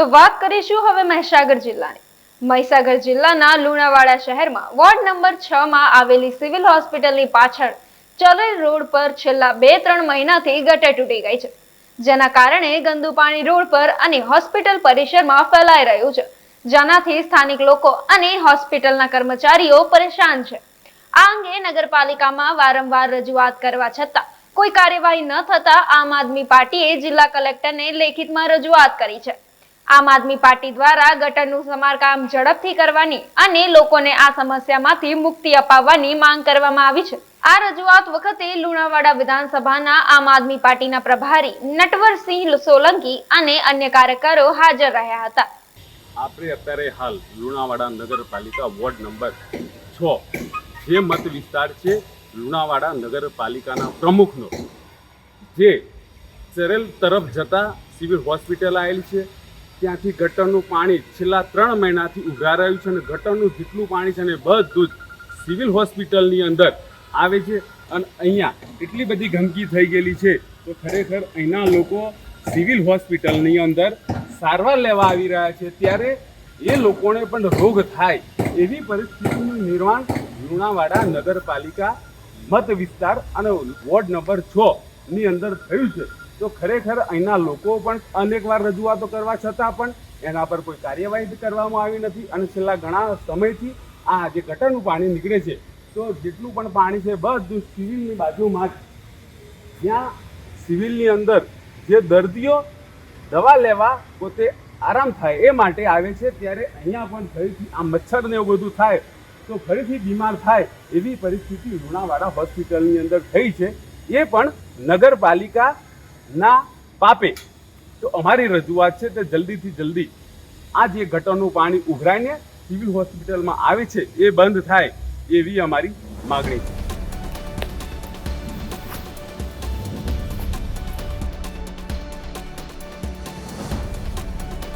તો વાત કરીશું હવે મહીસાગર જિલ્લાની. મહીસાગર જિલ્લાના લુણાવાડા શહેરમાં વોર્ડ નંબર છ માં આવેલી સિવિલ હોસ્પિટલની પાછળ ચરેલ રોડ પર છેલ્લા બે ત્રણ મહિનાથી ગટર તૂટી ગઈ છે. જેના કારણે ગંદુ પાણી રોડ પર અને હોસ્પિટલ પરિસરમાં ફેલાઈ રહ્યું છે. જેનાથી સ્થાનિક લોકો અને હોસ્પિટલના કર્મચારીઓ પરેશાન છે. આ અંગે નગરપાલિકામાં વારંવાર રજૂઆત કરવા છતાં કોઈ કાર્યવાહી ન થતા આમ આદમી પાર્ટીએ જિલ્લા કલેક્ટરને લેખિતમાં રજૂઆત કરી છે. આમ આદમી પાર્ટી દ્વારા ગટરનું સમારકામ ઝડપથી કરવાની અને લોકોને આ સમસ્યામાંથી મુક્તિ અપાવવાની માંગ કરવામાં આવી છે. આ રજૂઆત વખતે લુણાવાડા વિધાનસભાના આમ આદમી પાર્ટીના પ્રભારી નટવરસિંહ સોલંકી અને અન્ય કાર્યકરો હાજર રહ્યા હતા. આપણે અત્યારે હાલ લુણાવાડા નગરપાલિકા વોર્ડ નંબર છ. જે મત વિસ્તાર છે, લુણાવાડા નગરપાલિકાના પ્રમુખનો. જે ચરેલ તરફ જતા સિવિલ હોસ્પિટલ આવેલી છે ત્યાંથી ગટરનું પાણી છેલ્લા ત્રણ મહિનાથી ઉભરા રહ્યું છે અને ગટરનું જેટલું પાણી છે ને બધું જ સિવિલ હોસ્પિટલની અંદર આવે છે અને અહીંયા એટલી બધી ગંદકી થઈ ગયેલી છે તો ખરેખર અહીંના લોકો સિવિલ હોસ્પિટલની અંદર સારવાર લેવા આવી રહ્યા છે. ત્યારે એ લોકોને પણ રોગ થાય એવી પરિસ્થિતિનું નિર્માણ લુણાવાડા નગરપાલિકા મત વિસ્તાર અને વોર્ડ નંબર છ ની અંદર થયું છે. તો ખરેખર અહીંના લોકો પણ અનેકવાર રજૂઆતો કરવા છતાં પણ એના પર કોઈ કાર્યવાહી કરવામાં આવી નથી અને છેલ્લા ઘણા સમયથી આ જે ગટરનું પાણી નીકળે છે, તો જેટલું પણ પાણી છે બધું સિવિલની બાજુમાં જ. જ્યાં સિવિલની અંદર જે દર્દીઓ દવા લેવા પોતે આરામ થાય એ માટે આવે છે, ત્યારે અહીંયા પણ ફરીથી આ મચ્છર ને એવું બધું થાય તો ફરીથી બીમાર થાય એવી પરિસ્થિતિ લુણાવાડા હોસ્પિટલની અંદર થઈ છે. એ પણ નગરપાલિકાના પાપે. તો અમારી રજૂઆત છે તે જલ્દીથી જલ્દી આ જે ગટરનું પાણી ઉભરાઈને સિવિલ હોસ્પિટલમાં આવે છે, એ બંધ થાય એવી અમારી માગણી છે.